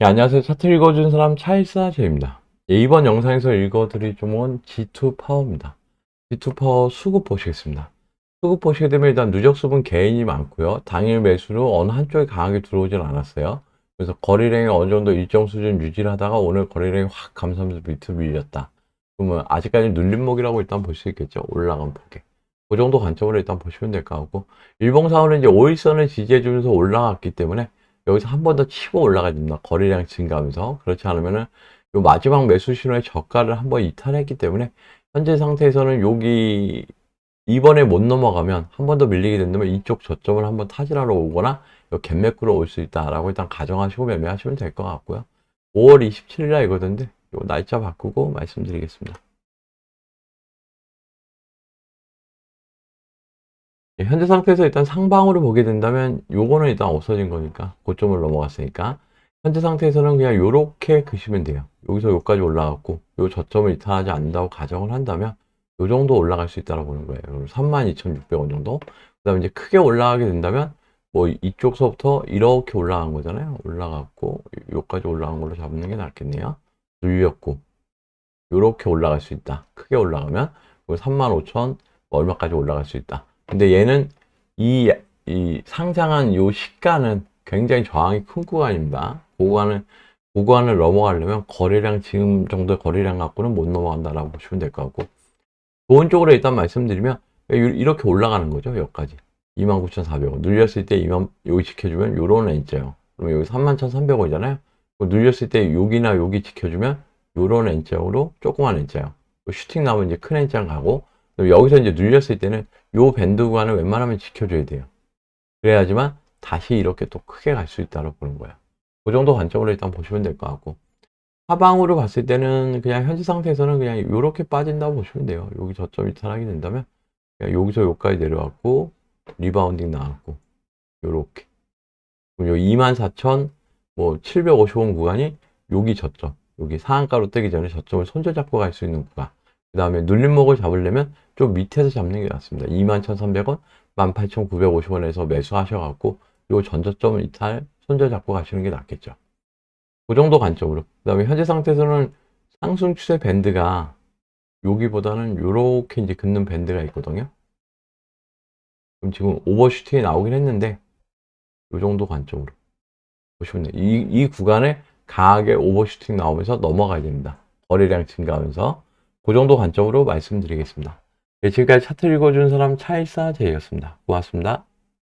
네, 안녕하세요. 차트 읽어준 사람 차일사제입니다. 예, 이번 영상에서 읽어드릴 종목은 G2 파워입니다. G2 파워 수급 보시겠습니다. 수급 보시게 되면 일단 누적 수분 개인이 많고요. 당일 매수로 어느 한쪽에 강하게 들어오진 않았어요. 그래서 거래량이 어느 정도 일정 수준 유지를 하다가 오늘 거래량이 확 감소하면서 밑으로 밀렸다. 그러면 아직까지 눌림목이라고 일단 볼 수 있겠죠. 올라간 폭에. 그 정도 관점으로 일단 보시면 될 것 같고 일봉상으로 이제 5일선을 지지해주면서 올라갔기 때문에 여기서 한 번 더 치고 올라가야 됩니다. 거래량 증가하면서. 그렇지 않으면은 요 마지막 매수 신호의 저가를 한 번 이탈했기 때문에 현재 상태에서는 여기 이번에 못 넘어가면 한 번 더 밀리게 된다면 이쪽 저점을 한 번 타진하러 오거나 요 갭매크로 올 수 있다라고 일단 가정하시고 매매하시면 될 것 같고요. 5월 27일 날 이거던데 요 날짜 바꾸고 말씀드리겠습니다. 현재 상태에서 일단 상방으로 보게 된다면 요거는 일단 없어진 거니까 고점을 넘어갔으니까 현재 상태에서는 그냥 요렇게 그시면 돼요. 여기서 요까지 올라갔고 요 저점을 이탈하지 않는다고 가정을 한다면 요 정도 올라갈 수 있다고 보는 거예요. 32,600원 정도? 그 다음에 이제 크게 올라가게 된다면 뭐 이쪽서부터 이렇게 올라간 거잖아요. 올라갔고 요까지 올라간 걸로 잡는 게 낫겠네요. 눌렸고 요렇게 올라갈 수 있다. 크게 올라가면 35,000 얼마까지 올라갈 수 있다 근데 얘는 이, 이 상장한 요 시가는 굉장히 저항이 큰 구간입니다. 구간을, 구간을 넘어가려면 거래량, 지금 정도의 거래량 갖고는 못 넘어간다라고 보시면 될 것 같고. 좋은 쪽으로 일단 말씀드리면, 이렇게 올라가는 거죠, 여기까지. 29,400원. 눌렸을 때 2만, 여기 지켜주면 요런 N자요. 그러면 여기 31,300원이잖아요. 눌렸을 때 여기나 여기 지켜주면 요런 N자로 조그만 N자요. 슈팅 나오면 이제 큰 N자 가고, 여기서 이제 눌렸을 때는 요 밴드 구간을 웬만하면 지켜줘야 돼요. 그래야지만 다시 이렇게 또 크게 갈 수 있다고 보는 거야. 그 정도 관점으로 일단 보시면 될 것 같고. 하방으로 봤을 때는 그냥 현재 상태에서는 그냥 이렇게 빠진다고 보시면 돼요. 여기 저점 이탈하게 된다면 그냥 여기서 여기까지 내려왔고 리바운딩 나왔고 요렇게. 그럼 요 24,000, 뭐 750원 구간이 여기 저점, 여기 상한가로 뜨기 전에 저점을 손절 잡고 갈 수 있는 구간. 그 다음에 눌림목을 잡으려면 좀 밑에서 잡는 게 낫습니다. 21,300원, 18,950원에서 매수하셔갖고 요 전저점 이탈 손절 잡고 가시는 게 낫겠죠. 그 정도 관점으로. 그 다음에 현재 상태에서는 상승 추세 밴드가 여기보다는 요렇게 이제 긋는 밴드가 있거든요. 그럼 지금 오버슈팅이 나오긴 했는데 요 정도 관점으로 보시면 돼요. 이, 이 구간에 강하게 오버슈팅 나오면서 넘어가야 됩니다. 거래량 증가하면서 그 정도 관점으로 말씀드리겠습니다. 네, 지금까지 차트 읽어준 사람 차일사 제이였습니다. 고맙습니다.